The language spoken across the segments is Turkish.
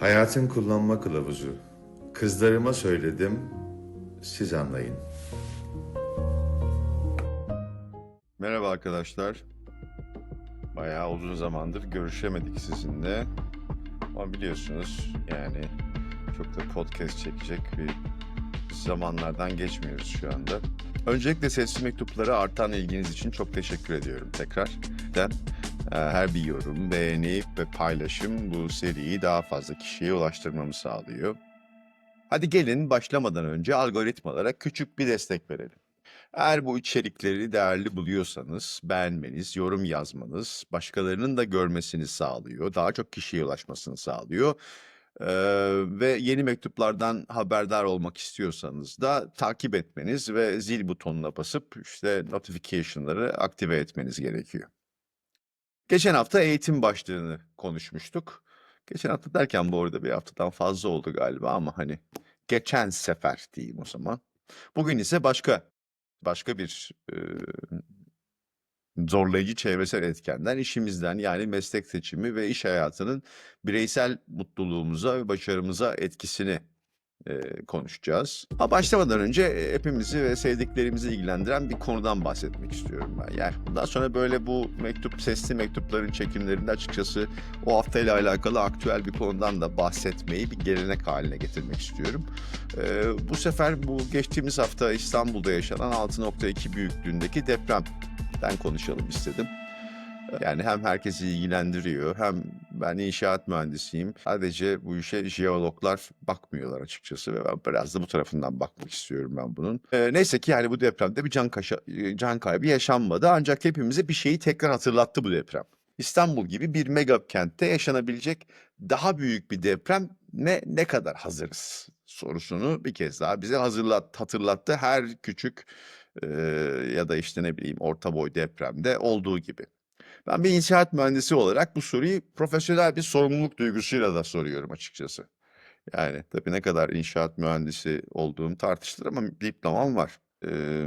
Hayatın kullanma kılavuzu. Kızlarıma söyledim, siz anlayın. Merhaba arkadaşlar. Bayağı uzun zamandır görüşemedik sizinle. Ama biliyorsunuz yani çok da podcast çekecek bir zamanlardan geçmiyoruz şu anda. Öncelikle sesli mektuplara artan ilginiz için çok teşekkür ediyorum tekrar. Ben, her bir yorum, beğeni ve paylaşım bu seriyi daha fazla kişiye ulaştırmamı sağlıyor. Hadi gelin başlamadan önce algoritmalara küçük bir destek verelim. Eğer bu içerikleri değerli buluyorsanız beğenmeniz, yorum yazmanız, başkalarının da görmesini sağlıyor, daha çok kişiye ulaşmasını sağlıyor. Ee, ve yeni mektuplardan haberdar olmak istiyorsanız da takip etmeniz ve zil butonuna basıp işte notification'ları aktive etmeniz gerekiyor. Geçen hafta eğitim başlığını konuşmuştuk. Geçen hafta derken bu arada bir haftadan fazla oldu galiba ama hani geçen sefer diyeyim o zaman. Bugün ise başka başka bir e, zorlayıcı çevresel etkenden işimizden yani meslek seçimi ve iş hayatının bireysel mutluluğumuza ve başarımıza etkisini konuşacağız. Ha başlamadan önce hepimizi ve sevdiklerimizi ilgilendiren bir konudan bahsetmek istiyorum ben. Yani bundan sonra böyle bu mektup sesli mektupların çekimlerinde açıkçası o haftayla alakalı aktüel bir konudan da bahsetmeyi bir gelenek haline getirmek istiyorum. E, bu sefer bu geçtiğimiz hafta İstanbul'da yaşanan 6.2 büyüklüğündeki depremden konuşalım istedim. Yani hem herkesi ilgilendiriyor hem ben inşaat mühendisiyim. Sadece bu işe jeologlar bakmıyorlar açıkçası ve ben biraz da bu tarafından bakmak istiyorum ben bunun. Ee, neyse ki yani bu depremde bir can, kaşa, can kaybı yaşanmadı ancak hepimize bir şeyi tekrar hatırlattı bu deprem. İstanbul gibi bir mega kentte yaşanabilecek daha büyük bir deprem ne ne kadar hazırız sorusunu bir kez daha bize hazırlat hatırlattı her küçük e, ya da işte ne bileyim orta boy depremde olduğu gibi. Ben bir inşaat mühendisi olarak bu soruyu profesyonel bir sorumluluk duygusuyla da soruyorum açıkçası. Yani tabii ne kadar inşaat mühendisi olduğum tartışılır ama diplomam var. Ee,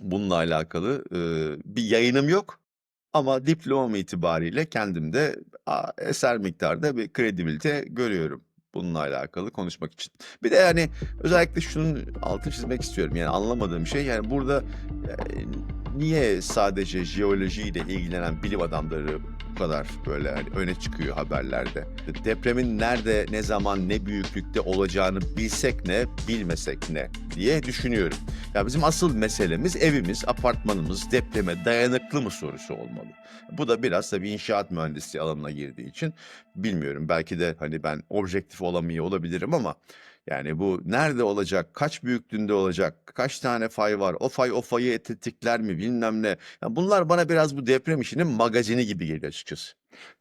bununla alakalı e, bir yayınım yok. Ama diplomam itibariyle kendimde eser miktarda bir kredibilite görüyorum bununla alakalı konuşmak için. Bir de yani özellikle şunun altını çizmek istiyorum. Yani anlamadığım şey yani burada e, niye sadece jeolojiyle ilgilenen bilim adamları bu kadar böyle hani öne çıkıyor haberlerde? Depremin nerede, ne zaman, ne büyüklükte olacağını bilsek ne, bilmesek ne diye düşünüyorum. Ya bizim asıl meselemiz evimiz, apartmanımız depreme dayanıklı mı sorusu olmalı. Bu da biraz tabii inşaat mühendisliği alanına girdiği için bilmiyorum. Belki de hani ben objektif olamıyor olabilirim ama yani bu nerede olacak, kaç büyüklüğünde olacak, kaç tane fay var, o fay o fayı tetikler mi bilmem ne. Yani bunlar bana biraz bu deprem işinin magazini gibi geliyor açıkçası.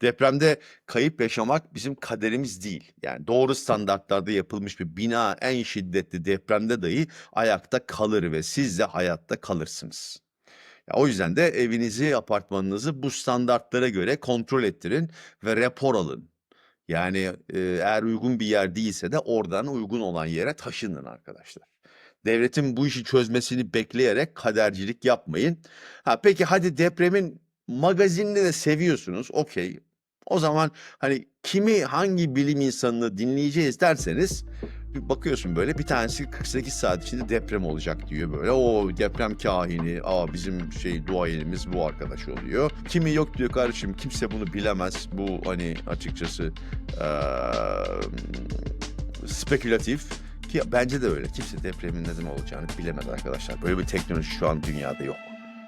Depremde kayıp yaşamak bizim kaderimiz değil. Yani doğru standartlarda yapılmış bir bina en şiddetli depremde dahi ayakta kalır ve siz de hayatta kalırsınız. Ya o yüzden de evinizi, apartmanınızı bu standartlara göre kontrol ettirin ve rapor alın. Yani eğer uygun bir yer değilse de oradan uygun olan yere taşının arkadaşlar. Devletin bu işi çözmesini bekleyerek kadercilik yapmayın. Ha peki hadi depremin magazinini de seviyorsunuz. Okey. O zaman hani kimi hangi bilim insanını dinleyeceğiz derseniz bir bakıyorsun böyle bir tanesi 48 saat içinde deprem olacak diyor böyle. O deprem kahini, aa bizim şey duayenimiz bu arkadaş oluyor. Kimi yok diyor kardeşim kimse bunu bilemez. Bu hani açıkçası eee, spekülatif. Ki bence de öyle. Kimse depremin ne zaman olacağını bilemez arkadaşlar. Böyle bir teknoloji şu an dünyada yok.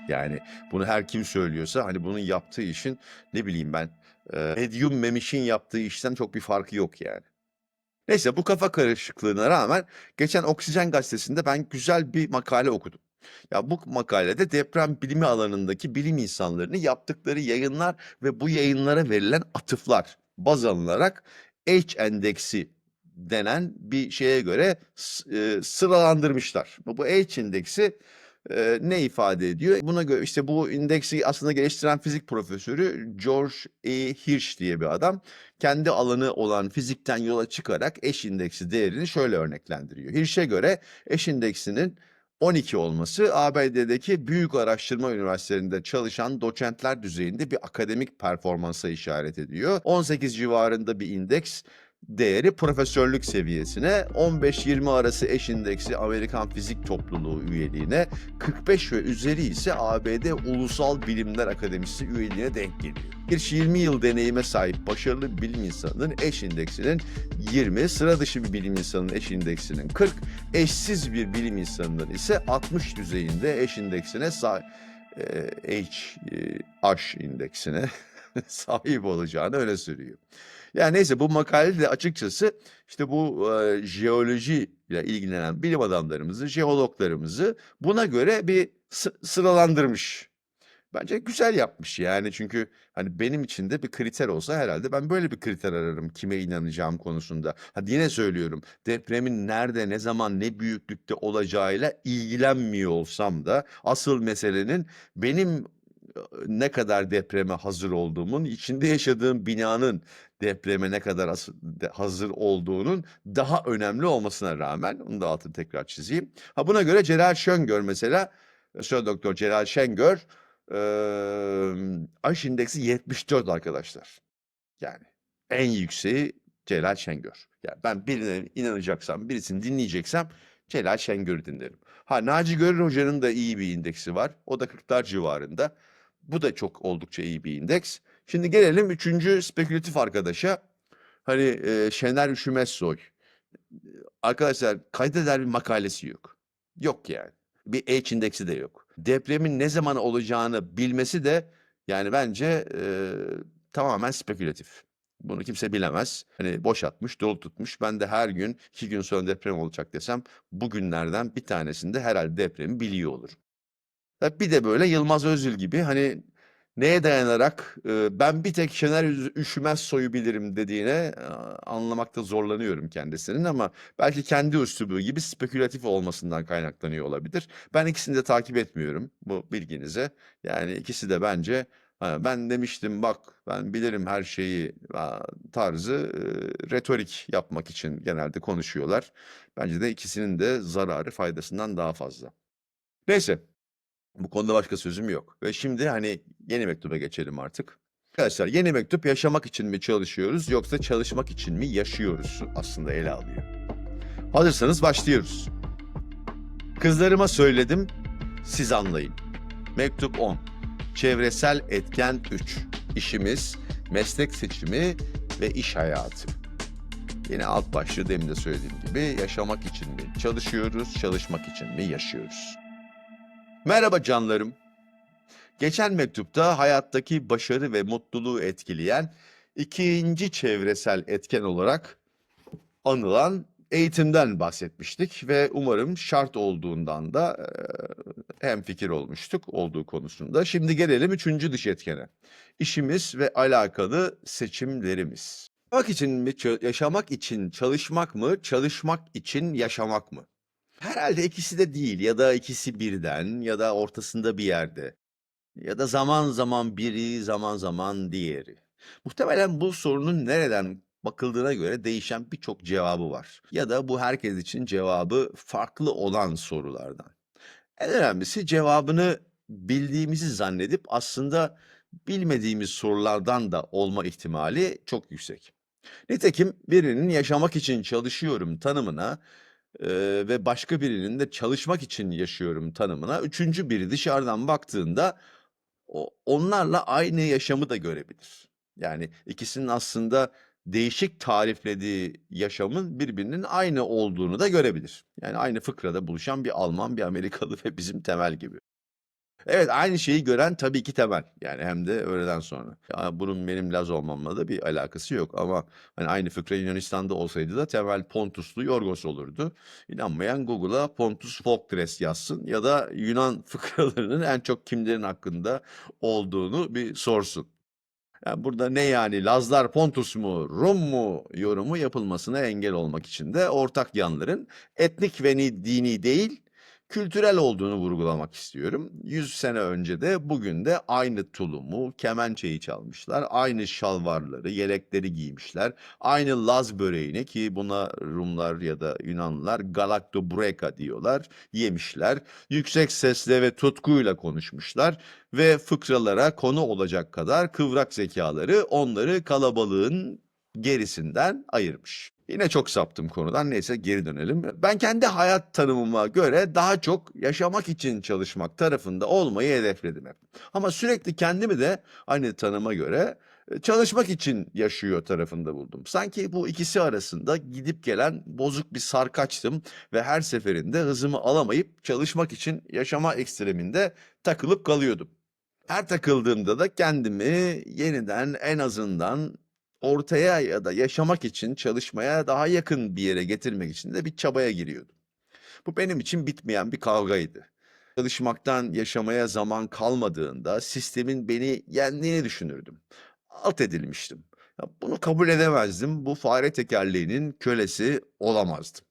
Yani bunu her kim söylüyorsa hani bunun yaptığı işin ne bileyim ben e, Medium Memiş'in yaptığı işten çok bir farkı yok yani. Neyse bu kafa karışıklığına rağmen geçen Oksijen gazetesinde ben güzel bir makale okudum. Ya bu makalede deprem bilimi alanındaki bilim insanlarını yaptıkları yayınlar ve bu yayınlara verilen atıflar baz alınarak H endeksi denen bir şeye göre e, sıralandırmışlar. Bu H indeksi e, ne ifade ediyor? Buna göre işte bu indeksi aslında geliştiren fizik profesörü George E. Hirsch diye bir adam kendi alanı olan fizikten yola çıkarak eş indeksi değerini şöyle örneklendiriyor. Hirsch'e göre eş indeksinin 12 olması ABD'deki büyük araştırma üniversitelerinde çalışan doçentler düzeyinde bir akademik performansa işaret ediyor. 18 civarında bir indeks değeri profesörlük seviyesine, 15-20 arası eş indeksi Amerikan Fizik Topluluğu üyeliğine, 45 ve üzeri ise ABD Ulusal Bilimler Akademisi üyeliğine denk geliyor. Bir 20 yıl deneyime sahip başarılı bilim insanının eş indeksinin 20, sıra dışı bir bilim insanının eş indeksinin 40, eşsiz bir bilim insanının ise 60 düzeyinde eş indeksine sahip H, e, H indeksine sahip olacağını öne sürüyor. Yani neyse bu makalede de açıkçası işte bu e, jeoloji ile ilgilenen bilim adamlarımızı, jeologlarımızı buna göre bir sı- sıralandırmış. Bence güzel yapmış yani çünkü hani benim için de bir kriter olsa herhalde ben böyle bir kriter ararım kime inanacağım konusunda. Hadi yine söylüyorum depremin nerede, ne zaman, ne büyüklükte olacağıyla ilgilenmiyor olsam da asıl meselenin benim ne kadar depreme hazır olduğumun, içinde yaşadığım binanın depreme ne kadar hazır olduğunun daha önemli olmasına rağmen onu da altını tekrar çizeyim. Ha buna göre Celal Şengör mesela Profesör Doktor Celal Şengör eee H indeksi 74 arkadaşlar. Yani en yükseği Celal Şengör. Yani ben birine inanacaksam, birisini dinleyeceksem Celal Şengör'ü dinlerim. Ha Naci Görür Hoca'nın da iyi bir indeksi var. O da 40'lar civarında. Bu da çok oldukça iyi bir indeks. Şimdi gelelim üçüncü spekülatif arkadaşa. Hani e, Şener Üşümezsoy. Arkadaşlar kaydeder bir makalesi yok. Yok yani. Bir H indeksi de yok. Depremin ne zaman olacağını bilmesi de yani bence e, tamamen spekülatif. Bunu kimse bilemez. Hani boş atmış, dolu tutmuş. Ben de her gün iki gün sonra deprem olacak desem bugünlerden bir tanesinde herhalde depremi biliyor olur. Tabii Bir de böyle Yılmaz Özil gibi hani neye dayanarak e, ben bir tek Şener Üşümez soyu bilirim dediğine e, anlamakta zorlanıyorum kendisinin ama belki kendi üslubu gibi spekülatif olmasından kaynaklanıyor olabilir. Ben ikisini de takip etmiyorum bu bilginize. Yani ikisi de bence ben demiştim bak ben bilirim her şeyi tarzı e, retorik yapmak için genelde konuşuyorlar. Bence de ikisinin de zararı faydasından daha fazla. Neyse bu konuda başka sözüm yok. Ve şimdi hani yeni mektuba geçelim artık. Arkadaşlar yeni mektup yaşamak için mi çalışıyoruz yoksa çalışmak için mi yaşıyoruz aslında ele alıyor. Hazırsanız başlıyoruz. Kızlarıma söyledim, siz anlayın. Mektup 10. Çevresel etken 3. İşimiz, meslek seçimi ve iş hayatı. Yine alt başlığı demin de söylediğim gibi yaşamak için mi çalışıyoruz, çalışmak için mi yaşıyoruz? Merhaba canlarım. Geçen mektupta hayattaki başarı ve mutluluğu etkileyen ikinci çevresel etken olarak anılan eğitimden bahsetmiştik ve umarım şart olduğundan da hem fikir olmuştuk olduğu konusunda. Şimdi gelelim üçüncü dış etkene. İşimiz ve alakalı seçimlerimiz. Yaşamak için mi, yaşamak için çalışmak mı, çalışmak için yaşamak mı? Herhalde ikisi de değil ya da ikisi birden ya da ortasında bir yerde. Ya da zaman zaman biri, zaman zaman diğeri. Muhtemelen bu sorunun nereden bakıldığına göre değişen birçok cevabı var. Ya da bu herkes için cevabı farklı olan sorulardan. En önemlisi cevabını bildiğimizi zannedip aslında bilmediğimiz sorulardan da olma ihtimali çok yüksek. Nitekim birinin yaşamak için çalışıyorum tanımına ve başka birinin de çalışmak için yaşıyorum tanımına üçüncü biri dışarıdan baktığında onlarla aynı yaşamı da görebilir. Yani ikisinin aslında değişik tariflediği yaşamın birbirinin aynı olduğunu da görebilir. Yani aynı fıkrada buluşan bir Alman, bir Amerikalı ve bizim Temel gibi. Evet aynı şeyi gören tabii ki Temel. Yani hem de öğleden sonra. Ya bunun benim Laz olmamla da bir alakası yok ama hani aynı fıkra Yunanistan'da olsaydı da Temel Pontuslu Yorgos olurdu. İnanmayan Google'a Pontus folk dress yazsın ya da Yunan fıkralarının en çok kimlerin hakkında olduğunu bir sorsun. Yani burada ne yani Lazlar Pontus mu, Rum mu yorumu yapılmasına engel olmak için de ortak yanların etnik ve ni- dini değil, kültürel olduğunu vurgulamak istiyorum. 100 sene önce de bugün de aynı tulumu, kemençeyi çalmışlar, aynı şalvarları, yelekleri giymişler, aynı Laz böreğini ki buna Rumlar ya da Yunanlılar galaktobreka diyorlar, yemişler. Yüksek sesle ve tutkuyla konuşmuşlar ve fıkralara konu olacak kadar kıvrak zekaları onları kalabalığın gerisinden ayırmış. Yine çok saptım konudan. Neyse geri dönelim. Ben kendi hayat tanımıma göre daha çok yaşamak için çalışmak tarafında olmayı hedefledim hep. Ama sürekli kendimi de aynı tanıma göre e, çalışmak için yaşıyor tarafında buldum. Sanki bu ikisi arasında gidip gelen bozuk bir sarkaçtım ve her seferinde hızımı alamayıp çalışmak için yaşama ekstreminde takılıp kalıyordum. Her takıldığımda da kendimi yeniden en azından ortaya ya da yaşamak için çalışmaya daha yakın bir yere getirmek için de bir çabaya giriyordum. Bu benim için bitmeyen bir kavgaydı. Çalışmaktan yaşamaya zaman kalmadığında sistemin beni yendiğini düşünürdüm. Alt edilmiştim. Bunu kabul edemezdim. Bu fare tekerleğinin kölesi olamazdım.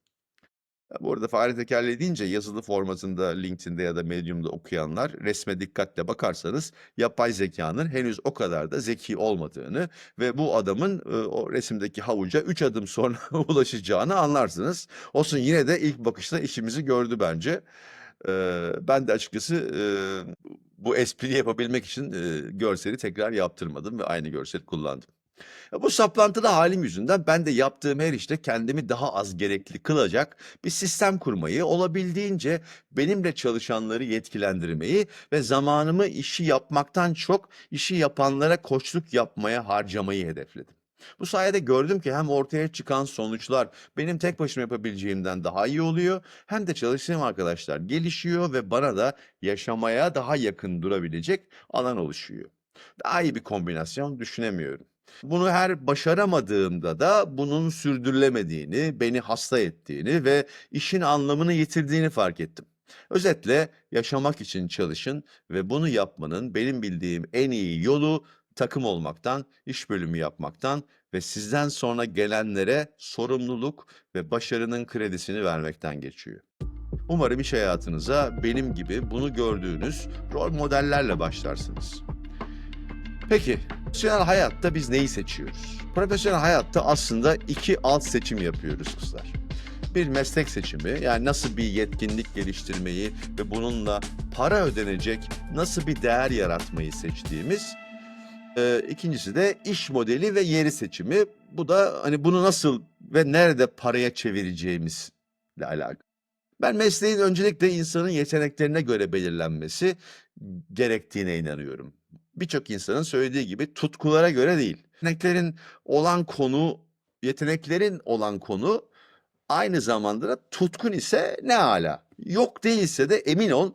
Bu arada fare tekerleği deyince yazılı formatında LinkedIn'de ya da Medium'da okuyanlar resme dikkatle bakarsanız yapay zekanın henüz o kadar da zeki olmadığını ve bu adamın e, o resimdeki havuca 3 adım sonra ulaşacağını anlarsınız. Olsun yine de ilk bakışta işimizi gördü bence. Eee, ben de açıkçası eee, bu espriyi yapabilmek için eee, görseli tekrar yaptırmadım ve aynı görseli kullandım. Bu saplantılı halim yüzünden ben de yaptığım her işte kendimi daha az gerekli kılacak bir sistem kurmayı, olabildiğince benimle çalışanları yetkilendirmeyi ve zamanımı işi yapmaktan çok işi yapanlara koçluk yapmaya harcamayı hedefledim. Bu sayede gördüm ki hem ortaya çıkan sonuçlar benim tek başıma yapabileceğimden daha iyi oluyor, hem de çalıştığım arkadaşlar gelişiyor ve bana da yaşamaya daha yakın durabilecek alan oluşuyor. Daha iyi bir kombinasyon düşünemiyorum. Bunu her başaramadığımda da bunun sürdürülemediğini, beni hasta ettiğini ve işin anlamını yitirdiğini fark ettim. Özetle yaşamak için çalışın ve bunu yapmanın benim bildiğim en iyi yolu takım olmaktan, iş bölümü yapmaktan ve sizden sonra gelenlere sorumluluk ve başarının kredisini vermekten geçiyor. Umarım iş hayatınıza benim gibi bunu gördüğünüz rol modellerle başlarsınız. Peki, profesyonel hayatta biz neyi seçiyoruz? Profesyonel hayatta aslında iki alt seçim yapıyoruz kızlar. Bir meslek seçimi, yani nasıl bir yetkinlik geliştirmeyi ve bununla para ödenecek nasıl bir değer yaratmayı seçtiğimiz. Ee, ikincisi de iş modeli ve yeri seçimi. Bu da hani bunu nasıl ve nerede paraya çevireceğimizle alakalı. Ben mesleğin öncelikle insanın yeteneklerine göre belirlenmesi gerektiğine inanıyorum. Birçok insanın söylediği gibi tutkulara göre değil. Yeteneklerin olan konu, yeteneklerin olan konu aynı zamanda da tutkun ise ne ala. Yok değilse de emin ol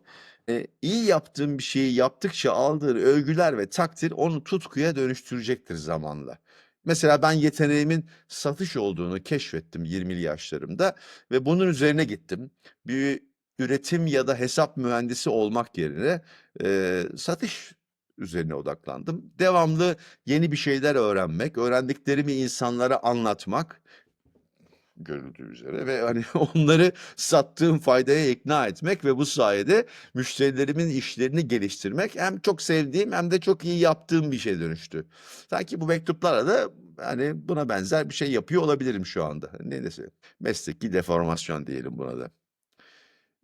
e, iyi yaptığın bir şeyi yaptıkça aldığın övgüler ve takdir onu tutkuya dönüştürecektir zamanla. Mesela ben yeteneğimin satış olduğunu keşfettim 20'li yaşlarımda ve bunun üzerine gittim. Bir üretim ya da hesap mühendisi olmak yerine e, satış üzerine odaklandım. Devamlı yeni bir şeyler öğrenmek, öğrendiklerimi insanlara anlatmak görüldüğü üzere ve hani onları sattığım faydaya ikna etmek ve bu sayede müşterilerimin işlerini geliştirmek hem çok sevdiğim hem de çok iyi yaptığım bir şey dönüştü. Sanki bu mektuplara da hani buna benzer bir şey yapıyor olabilirim şu anda. Ne dese mesleki deformasyon diyelim buna da.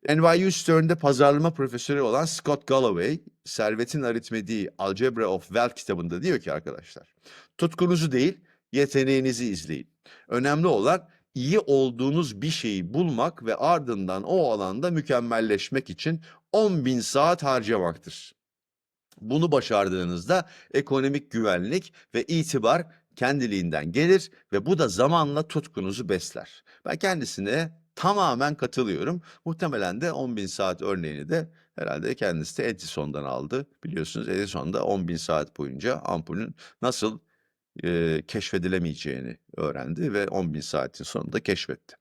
NYU Stern'de pazarlama profesörü olan Scott Galloway, Servetin Aritmetiği Algebra of Wealth kitabında diyor ki arkadaşlar, tutkunuzu değil, yeteneğinizi izleyin. Önemli olan iyi olduğunuz bir şeyi bulmak ve ardından o alanda mükemmelleşmek için 10 bin saat harcamaktır. Bunu başardığınızda ekonomik güvenlik ve itibar kendiliğinden gelir ve bu da zamanla tutkunuzu besler. Ben kendisine tamamen katılıyorum. Muhtemelen de 10 bin saat örneğini de herhalde kendisi de Edison'dan aldı. Biliyorsunuz Edison da 10 bin saat boyunca ampulün nasıl e, keşfedilemeyeceğini öğrendi ve 10 bin saatin sonunda keşfetti.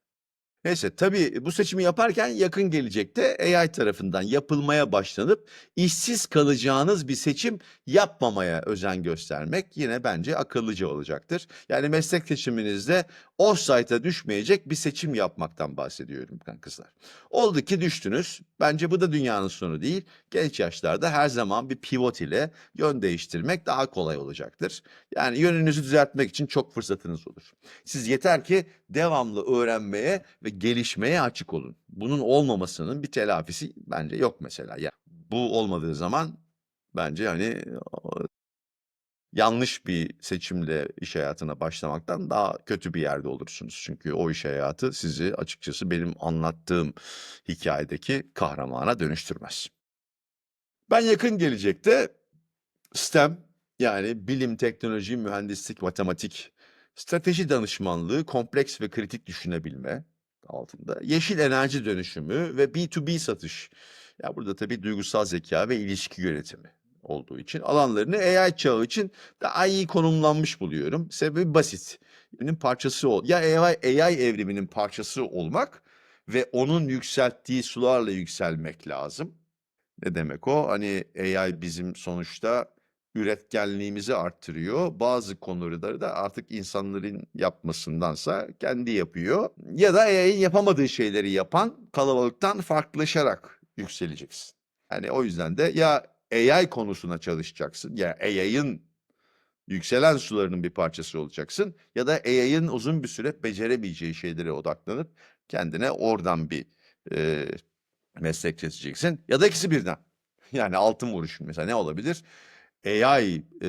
Neyse tabii bu seçimi yaparken yakın gelecekte AI tarafından yapılmaya başlanıp işsiz kalacağınız bir seçim yapmamaya özen göstermek yine bence akıllıca olacaktır. Yani meslek seçiminizde o site'a düşmeyecek bir seçim yapmaktan bahsediyorum kızlar. Oldu ki düştünüz. Bence bu da dünyanın sonu değil. Genç yaşlarda her zaman bir pivot ile yön değiştirmek daha kolay olacaktır. Yani yönünüzü düzeltmek için çok fırsatınız olur. Siz yeter ki devamlı öğrenmeye ve gelişmeye açık olun. Bunun olmamasının bir telafisi bence yok mesela. Ya bu olmadığı zaman bence hani yanlış bir seçimle iş hayatına başlamaktan daha kötü bir yerde olursunuz. Çünkü o iş hayatı sizi açıkçası benim anlattığım hikayedeki kahramana dönüştürmez. Ben yakın gelecekte STEM yani bilim, teknoloji, mühendislik, matematik, strateji danışmanlığı, kompleks ve kritik düşünebilme altında, yeşil enerji dönüşümü ve B2B satış. Ya burada tabii duygusal zeka ve ilişki yönetimi olduğu için alanlarını AI çağı için daha iyi konumlanmış buluyorum. Sebebi basit. Evrimin parçası ol. Ya AI, AI evriminin parçası olmak ve onun yükselttiği sularla yükselmek lazım. Ne demek o? Hani AI bizim sonuçta üretkenliğimizi arttırıyor. Bazı konuları da artık insanların yapmasındansa kendi yapıyor. Ya da AI'nin yapamadığı şeyleri yapan kalabalıktan farklılaşarak yükseleceksin. Yani o yüzden de ya AI konusuna çalışacaksın ya AI'ın yükselen sularının bir parçası olacaksın ya da AI'ın uzun bir süre beceremeyeceği şeylere odaklanıp kendine oradan bir e, meslek seçeceksin ya da ikisi birden. Yani altın vuruş mesela ne olabilir? AI e,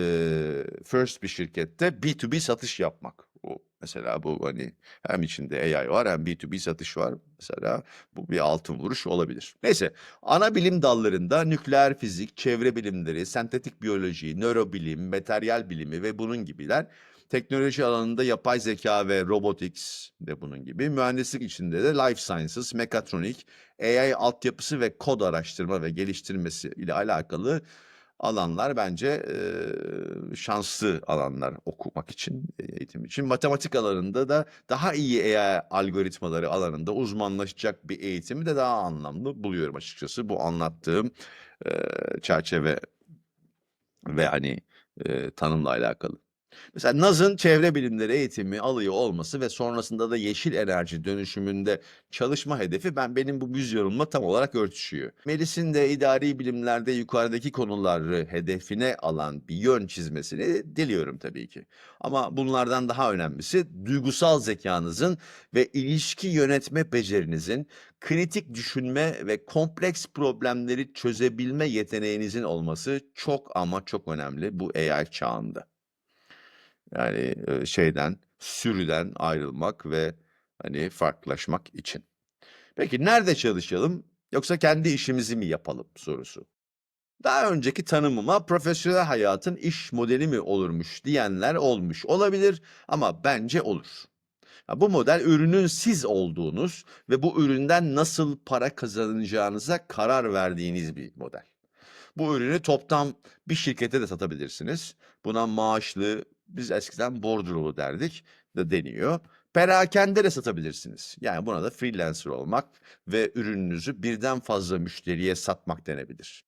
first bir şirkette B2B satış yapmak. O mesela bu hani hem içinde AI var hem B2B satış var. Mesela bu bir altın vuruş olabilir. Neyse ana bilim dallarında nükleer fizik, çevre bilimleri, sentetik biyoloji, nörobilim, materyal bilimi ve bunun gibiler. Teknoloji alanında yapay zeka ve robotics de bunun gibi. Mühendislik içinde de life sciences, mekatronik, AI altyapısı ve kod araştırma ve geliştirmesi ile alakalı alanlar bence eee, şanslı alanlar okumak için, eğitim için. Matematik alanında da daha iyi AI algoritmaları alanında uzmanlaşacak bir eğitimi de daha anlamlı buluyorum açıkçası. Bu anlattığım eee, çerçeve ve hani eee, tanımla alakalı. Mesela Naz'ın çevre bilimleri eğitimi alıyor olması ve sonrasında da yeşil enerji dönüşümünde çalışma hedefi ben benim bu vizyonumla tam olarak örtüşüyor. Melis'in de idari bilimlerde yukarıdaki konuları hedefine alan bir yön çizmesini diliyorum tabii ki. Ama bunlardan daha önemlisi duygusal zekanızın ve ilişki yönetme becerinizin, kritik düşünme ve kompleks problemleri çözebilme yeteneğinizin olması çok ama çok önemli bu AI çağında. Yani şeyden, sürüden ayrılmak ve hani farklılaşmak için. Peki nerede çalışalım yoksa kendi işimizi mi yapalım sorusu. Daha önceki tanımıma profesyonel hayatın iş modeli mi olurmuş diyenler olmuş olabilir ama bence olur. Bu model ürünün siz olduğunuz ve bu üründen nasıl para kazanacağınıza karar verdiğiniz bir model. Bu ürünü toptan bir şirkete de satabilirsiniz. Buna maaşlı, biz eskiden bordrolu derdik de deniyor. Perakende de satabilirsiniz. Yani buna da freelancer olmak ve ürününüzü birden fazla müşteriye satmak denebilir.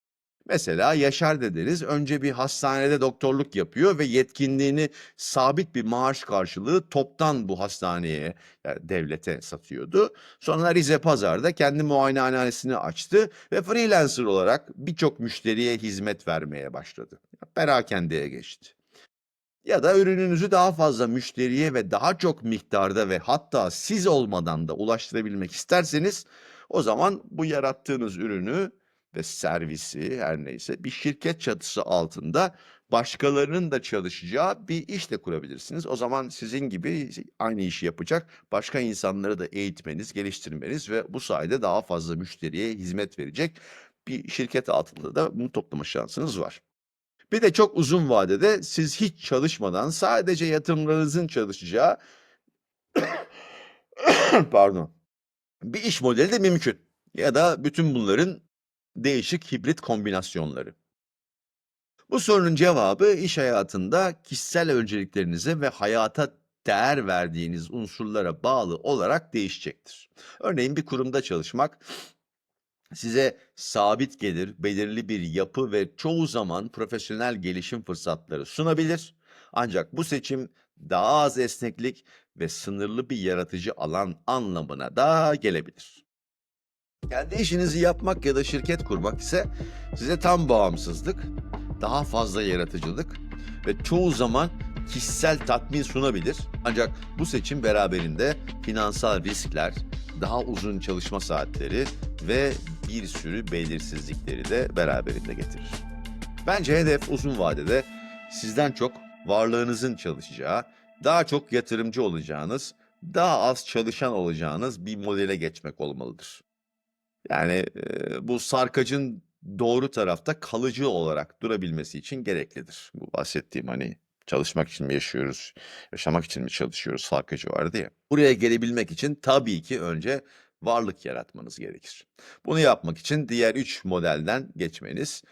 Mesela Yaşar dedeniz önce bir hastanede doktorluk yapıyor ve yetkinliğini sabit bir maaş karşılığı toptan bu hastaneye, yani devlete satıyordu. Sonra Rize Pazar'da kendi muayenehanesini açtı ve freelancer olarak birçok müşteriye hizmet vermeye başladı. Perakendeye geçti. Ya da ürününüzü daha fazla müşteriye ve daha çok miktarda ve hatta siz olmadan da ulaştırabilmek isterseniz o zaman bu yarattığınız ürünü ve servisi her neyse bir şirket çatısı altında başkalarının da çalışacağı bir iş de kurabilirsiniz. O zaman sizin gibi aynı işi yapacak başka insanları da eğitmeniz, geliştirmeniz ve bu sayede daha fazla müşteriye hizmet verecek bir şirket altında da bunu toplama şansınız var. Bir de çok uzun vadede siz hiç çalışmadan sadece yatırımlarınızın çalışacağı pardon bir iş modeli de mümkün. Ya da bütün bunların değişik hibrit kombinasyonları. Bu sorunun cevabı iş hayatında kişisel önceliklerinize ve hayata değer verdiğiniz unsurlara bağlı olarak değişecektir. Örneğin bir kurumda çalışmak size sabit gelir, belirli bir yapı ve çoğu zaman profesyonel gelişim fırsatları sunabilir. Ancak bu seçim daha az esneklik ve sınırlı bir yaratıcı alan anlamına da gelebilir. Kendi işinizi yapmak ya da şirket kurmak ise size tam bağımsızlık, daha fazla yaratıcılık ve çoğu zaman kişisel tatmin sunabilir. Ancak bu seçim beraberinde finansal riskler, daha uzun çalışma saatleri ve bir sürü belirsizlikleri de beraberinde getirir. Bence hedef uzun vadede sizden çok varlığınızın çalışacağı, daha çok yatırımcı olacağınız, daha az çalışan olacağınız bir modele geçmek olmalıdır. Yani bu sarkacın doğru tarafta kalıcı olarak durabilmesi için gereklidir. Bu bahsettiğim hani çalışmak için mi yaşıyoruz, yaşamak için mi çalışıyoruz sarkacı vardı ya. Buraya gelebilmek için tabii ki önce varlık yaratmanız gerekir. Bunu yapmak için diğer üç modelden geçmeniz,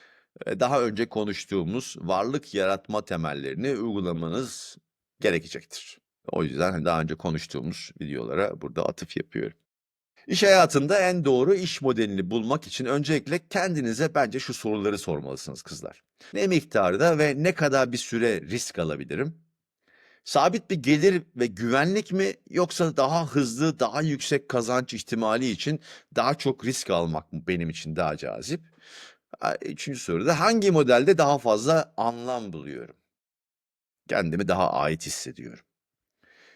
e, daha önce konuştuğumuz varlık yaratma temellerini uygulamanız gerekecektir. O yüzden hani daha önce konuştuğumuz videolara burada atıf yapıyorum. İş hayatında en doğru iş modelini bulmak için öncelikle kendinize bence şu soruları sormalısınız kızlar. Ne miktarda ve ne kadar bir süre risk alabilirim? Sabit bir gelir ve güvenlik mi yoksa daha hızlı, daha yüksek kazanç ihtimali için daha çok risk almak mı benim için daha cazip? Üçüncü soruda hangi modelde daha fazla anlam buluyorum? Kendimi daha ait hissediyorum.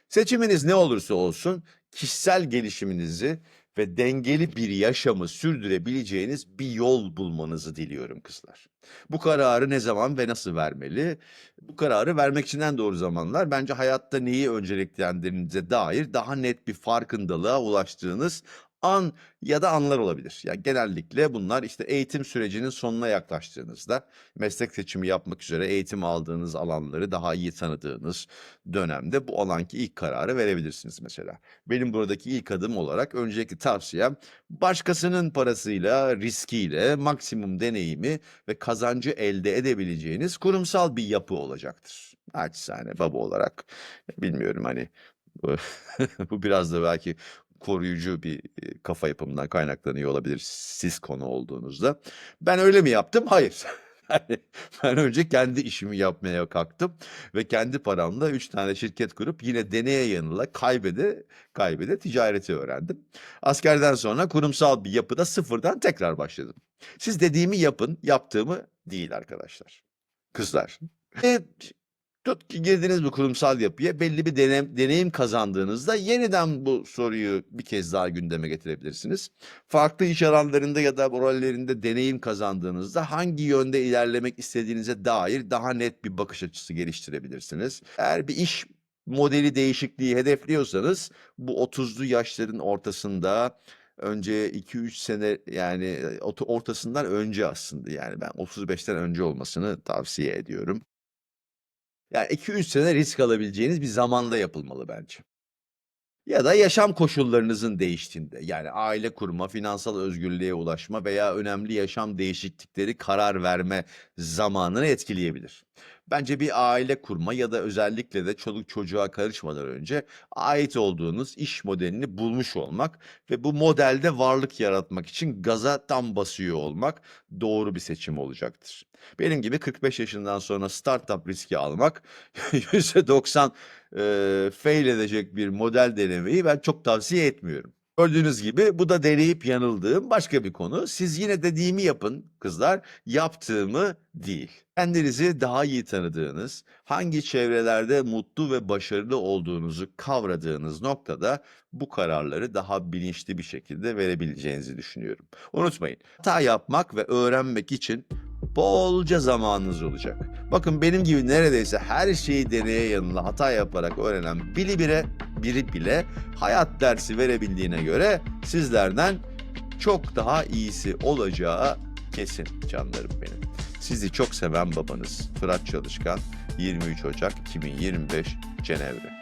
Seçiminiz ne olursa olsun kişisel gelişiminizi ve dengeli bir yaşamı sürdürebileceğiniz bir yol bulmanızı diliyorum kızlar. Bu kararı ne zaman ve nasıl vermeli? Bu kararı vermek için en doğru zamanlar bence hayatta neyi önceliklendirdiğinize dair daha net bir farkındalığa ulaştığınız an ya da anlar olabilir. Yani genellikle bunlar işte eğitim sürecinin sonuna yaklaştığınızda meslek seçimi yapmak üzere eğitim aldığınız alanları daha iyi tanıdığınız dönemde bu alanki ilk kararı verebilirsiniz mesela. Benim buradaki ilk adım olarak önceki tavsiyem başkasının parasıyla, riskiyle maksimum deneyimi ve kazancı elde edebileceğiniz kurumsal bir yapı olacaktır. Naçizane baba olarak bilmiyorum hani bu biraz da belki koruyucu bir kafa yapımından kaynaklanıyor olabilir siz konu olduğunuzda. Ben öyle mi yaptım? Hayır. Ben önce kendi işimi yapmaya kalktım ve kendi paramla 3 tane şirket kurup yine deneye yanıla kaybede kaybede ticareti öğrendim. Askerden sonra kurumsal bir yapıda sıfırdan tekrar başladım. Siz dediğimi yapın, yaptığımı değil arkadaşlar. Kızlar. E, tut ki girdiniz bu kurumsal yapıya belli bir deneyim, deneyim kazandığınızda yeniden bu soruyu bir kez daha gündeme getirebilirsiniz. Farklı iş alanlarında ya da rollerinde deneyim kazandığınızda hangi yönde ilerlemek istediğinize dair daha net bir bakış açısı geliştirebilirsiniz. Eğer bir iş modeli değişikliği hedefliyorsanız bu 30'lu yaşların ortasında önce 2-3 sene yani e, orta- ortasından önce aslında yani ben 35'ten önce olmasını tavsiye ediyorum. Yani 2-3 sene risk alabileceğiniz bir zamanda yapılmalı bence. Ya da yaşam koşullarınızın değiştiğinde yani aile kurma, finansal özgürlüğe ulaşma veya önemli yaşam değişiklikleri karar verme zamanını etkileyebilir. Bence bir aile kurma ya da özellikle de çoluk çocuğa karışmadan önce ait olduğunuz iş modelini bulmuş olmak ve bu modelde varlık yaratmak için gaza tam basıyor olmak doğru bir seçim olacaktır. Benim gibi 45 yaşından sonra startup riski almak %90 eee fail edecek bir model denemeyi ben çok tavsiye etmiyorum. Gördüğünüz gibi bu da deneyip yanıldığım başka bir konu. Siz yine dediğimi yapın kızlar, yaptığımı değil. Kendinizi daha iyi tanıdığınız, hangi çevrelerde mutlu ve başarılı olduğunuzu kavradığınız noktada bu kararları daha bilinçli bir şekilde verebileceğinizi düşünüyorum. Unutmayın, hata yapmak ve öğrenmek için bolca zamanınız olacak. Bakın benim gibi neredeyse her şeyi deneye yanıla hata yaparak öğrenen biri bire, biri bile hayat dersi verebildiğine göre sizlerden çok daha iyisi olacağı kesin canlarım benim. Sizi çok seven babanız Fırat Çalışkan 23 Ocak 2025 Cenevre.